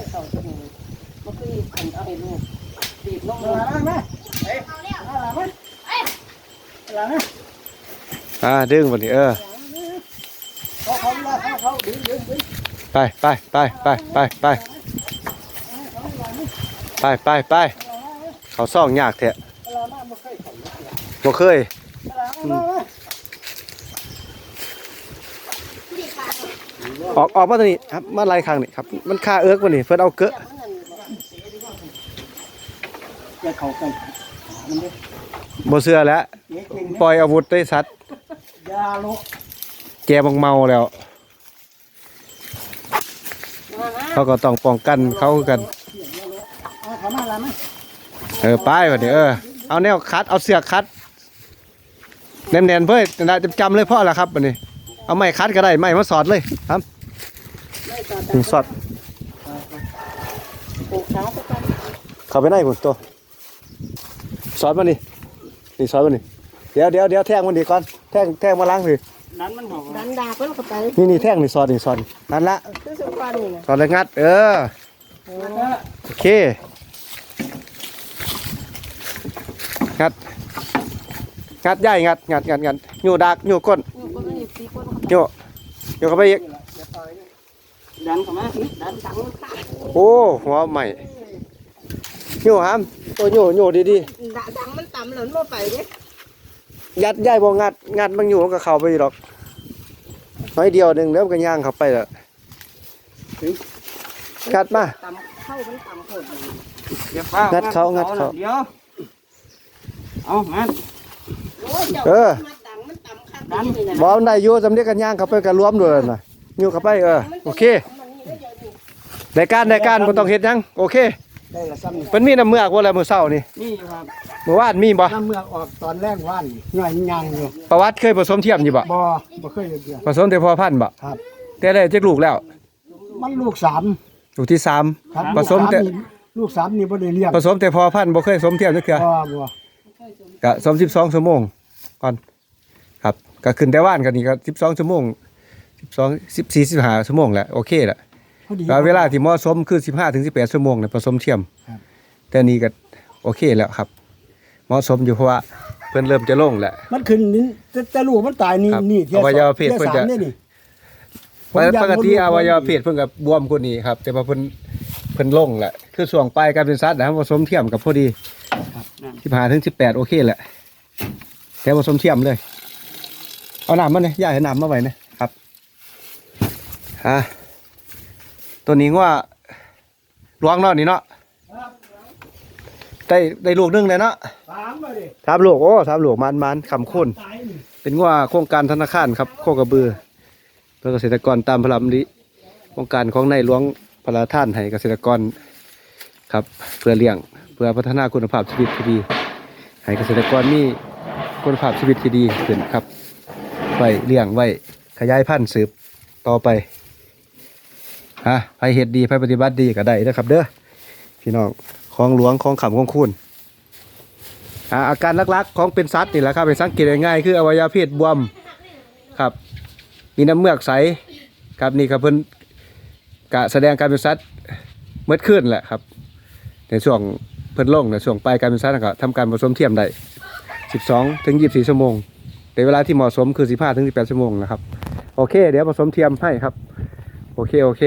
ยเข้าตัวนี้บ่เคยขันเอาให้ลูกบีบลงเอามาละไหมเอ้ยเอาละไหมเอาละไหมอ่าดึงบัดนี้เออเขาเขาเขาดึงดึงดึงไปไปไปไปไปไปไปไปไปเขาซ่องยากแท้เอะบ่เคยเขาเลย บ่เคย เออาละมาออกออกมาตัวนี้ครับมาไล่ข้างนี่ครับมันค่าเอิร์กบ่นี่เพิ่นเอาเกอะอย่าเขากันมันดิบ่เชื่อแล้วปล่อยอาวุธได้สัตว์ยาโลแกบังเมาแล้ว เขาก็ต้องป้องกันเขากันเอาเขามาละไหมเออไปบัดนี้เออเอาแนวคัดเอาเสือกคัดแน่นๆเพิ่นน่าจะจำเลยพ่อละครับบัดนี้เอาไม้คัดก็ได้ไม้มาสอดเลยครับ ไม่ต่ออืมสอดปลูกเช้าก็กันเข้าไปในพุ่นตัวสอดมานี่นี่สอดมานี่เดี๋ยวเดี๋ยวเดี๋ยวแท่งมันดีก่อนแท่งแท่งมาล้างสินั้นมันบอกดันดาเพิ่นเข้าไปนี่นี่แท่งนี่สอดนี่สอดนี่นั่นละคือสุพรรณนี่นะสอดแล้วงัด เออโอ้โอเคงัดงัดใหญ่งัดงัดงัดงัดอยู่ดักอยู่ก้นยคนนี้ตีคนอยู่อยู่เข้าไปอีก ดันเข้ามาดันดังค่ะโอ้หัวใหม่อยู่หามตัวอยู่อยู่ดีดังมันต่ำหล่นมาไปเด้ๆยัดใหญ่บ่งัดงัดมันอยู่มันก็เข้าไปอยู่ดอกน้อยเดียวหนึงแล้วมันก็ย่างเข้าไปและงัดมาต่ำเข้ามันต่ำโคตรเดี๋ยวป้างัดเขางัดเขาเดี๋ยวเอางั้นโอ้ยเจ้าเออมันดังมันต่ำคักนี่นะบ่มันได้อยู่สำเร็จกันย่างเข้าไปกันรวมด้วยน่ะอยู่เข้าไปเออโอเค ได้การได้การบ่ต้องเฮ็ดหยังโอเคได้ละซ้ำนี่เพิ่นมีน้ำเมือกบ่แล้วมื้อเช้านี่นี่อยู่ครับเมื่อวานมีบ่น้ำเมือกออกตอนแรกว่านย่อยยางอยู่ประวัติเคยผสมเทียมอยู่บ่บ่บ่เคยเดียวผสมแต่พอพันธุ์บ่ครับ แต่ได้จักลูกแล้ว มันลูกสามลูกที่สาม ครับผสมแต่ ลูกสามนี่บ่ได้เลี้ยงผสมแต่พอพันธุ์บ่เคยผสมเทียมจักเทื่อ บ่บ่ก็สม12ชั่วโมงก่อนครับ ก็ขึ้นแต่ว่านกันนี่ก็12ชั่วโมง12 14 15ชั่วโมงแหละโอเคแหละ พอดี ก็เวลาที่เหมาะสมคือ 15ถึง18ชั่วโมงเนี่ยผสมเทียมครับ แต่นี่ก็โอเคแล้วครับเหมาะสมอยู่เพราะว่าเพิ่นเริ่มจะลงแล้ว มันขึ้นนี่แต่แต่ลูกมันตายนี่ครับนี่เที่อวัยวะเพศที่ยเพิ่นสามจะนี่นี่ปกปกติอวัยวะเพศเพิ่นก็บวมกว่านี้ครับ แต่ว่าเพิ่นเพิ่นลงแหละคือช่วงปลายการเป็นสัตว์นะครับผสมเทียมกับพอดีครับนั่นสิบห้าถึงสิบแปดโอเคแหละแต่ผสมเทียมเลย เอาน้ำมาเนี่ยย่าให้น้ำมาไว้นะครับฮะ ตัวนี้ว่าลวงเนาะนี่เนาะได้ได้ลูกหนึงเลยเนาะสามมาดิสามลูกโอ้สามลูกมันมันคำคุ้นตายนี่เป็นว่าโครงการธนาคารครับโคกระบือเพื่อเกษตรกรตามพระราชดำริโครงการของในหลวงพระราชทานให้เกษตรกรครับ เพื่อเลี้ยงเพื่อพัฒนาคุณภาพชีวิตที่ดี ให้เกษตรกรมีคุณภาพชีวิตที่ดีขึ้นครับไว้เลี้ยงไว้ขยายพันธุ์สืบต่อไป ฮะไปเฮ็ดดีไปปฏิบัติดีก็ได้นะครับ เด้อพี่น้องของหลวงของขำของคุณอ่าอาการลักๆ ของเป็นสัตว์นี่แหละครับเป็นสังเกตง่ายๆคืออวัยวะเพศบวมครับ มีน้ำเมือกใสครับนี่ครับเพิ่นกะแสดงการเป็นสัตว์เมื่อขึ้นแหละครับ ในช่วงเพิ่นลงในช่วงปลายการเป็นสัตว์ก็ทำการผสมเทียมได้12ถึง24ชั่วโมงในเวลาที่เหมาะสมคือ 15ถึง18ชั่วโมงนะครับ โอเค เดี๋ยวผสมเทียมให้ครับ โอเค โอเค